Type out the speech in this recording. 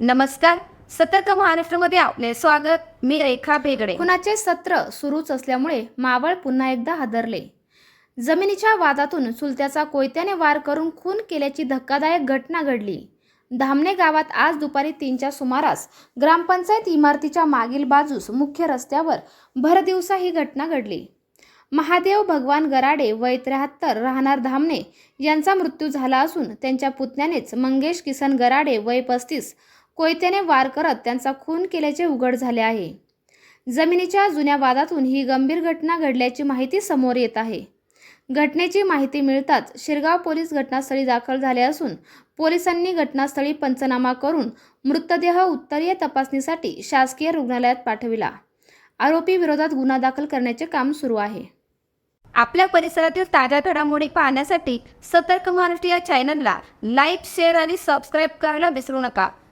नमस्कार. सतर्क महाराष्ट्रामध्ये आपले स्वागत. मी रेखा भेगडे. कुणाचे सत्र सुरूच असल्यामुळे मावळ पुन्हा एकदा हादरले. जमिनीच्या वादातून चुलत्याचा कोयत्याने वार करून खून केल्याची धक्कादायक घटना घडली. धामणे गावात आज दुपारी तीनच्या सुमारास ग्रामपंचायत इमारतीच्या मागील बाजूस मुख्य रस्त्यावर भरदिवसा ही घटना घडली. महादेव भगवान गराडे वय त्र्याहत्तर राहणार धामणे यांचा मृत्यू झाला असून त्यांच्या पुतण्यानेच मंगेश किसन गराडे वय पस्तीस कोयत्याने वार करत त्यांचा खून केल्याचे उघड झाले आहे. जमिनीच्या जुन्या वादातून ही गंभीर घटना घडल्याची माहिती समोर येत आहे. घटनेची माहिती मिळताच शिरगाव पोलीस घटनास्थळी दाखल झाले असून पोलिसांनी घटनास्थळी पंचनामा करून मृतदेह उत्तरीय तपासणीसाठी शासकीय रुग्णालयात पाठविला. आरोपी विरोधात गुन्हा दाखल करण्याचे काम सुरू आहे. आपल्या परिसरातील ताज्या घडामोडी पाहण्यासाठी सतर्क महाराष्ट्र या चॅनलला लाईक शेअर आणि सबस्क्राईब करायला विसरू नका.